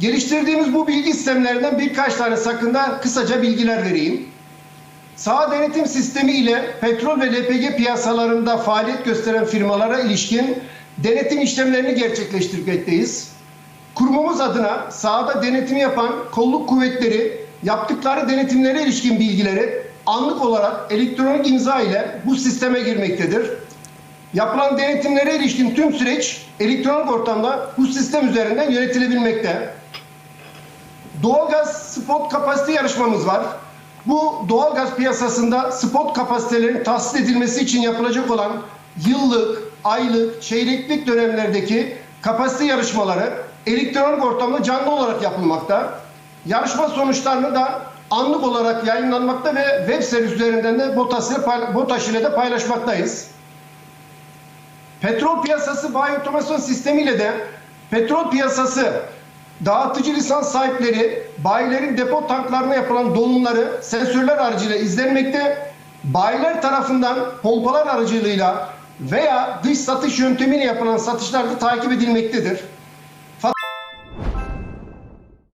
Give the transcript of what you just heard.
Geliştirdiğimiz bu bilgi sistemlerinden birkaç tane hakkında kısaca bilgiler vereyim. Sağ denetim sistemi ile petrol ve LPG piyasalarında faaliyet gösteren firmalara ilişkin denetim işlemlerini gerçekleştirmekteyiz. Kurumumuz adına sahada denetimi yapan kolluk kuvvetleri yaptıkları denetimlere ilişkin bilgileri anlık olarak elektronik imza ile bu sisteme girmektedir. Yapılan denetimlere ilişkin tüm süreç elektronik ortamda bu sistem üzerinden yönetilebilmekte. Doğalgaz spot kapasite yarışmamız var. Bu doğalgaz piyasasında spot kapasitelerin tahsis edilmesi için yapılacak olan yıllık, aylık, çeyreklik dönemlerdeki kapasite yarışmaları elektronik ortamda canlı olarak yapılmakta. Yarışma sonuçlarını da anlık olarak yayınlanmakta ve web servis üzerinden de BOTAŞ ile, de paylaşmaktayız. Petrol piyasası bayi otomasyon sistemiyle de petrol piyasası dağıtıcı lisans sahipleri bayilerin depo tanklarına yapılan dolumları sensörler aracılığıyla izlenmekte. Bayiler tarafından pompalar aracılığıyla veya dış satış yöntemiyle yapılan satışlar da takip edilmektedir.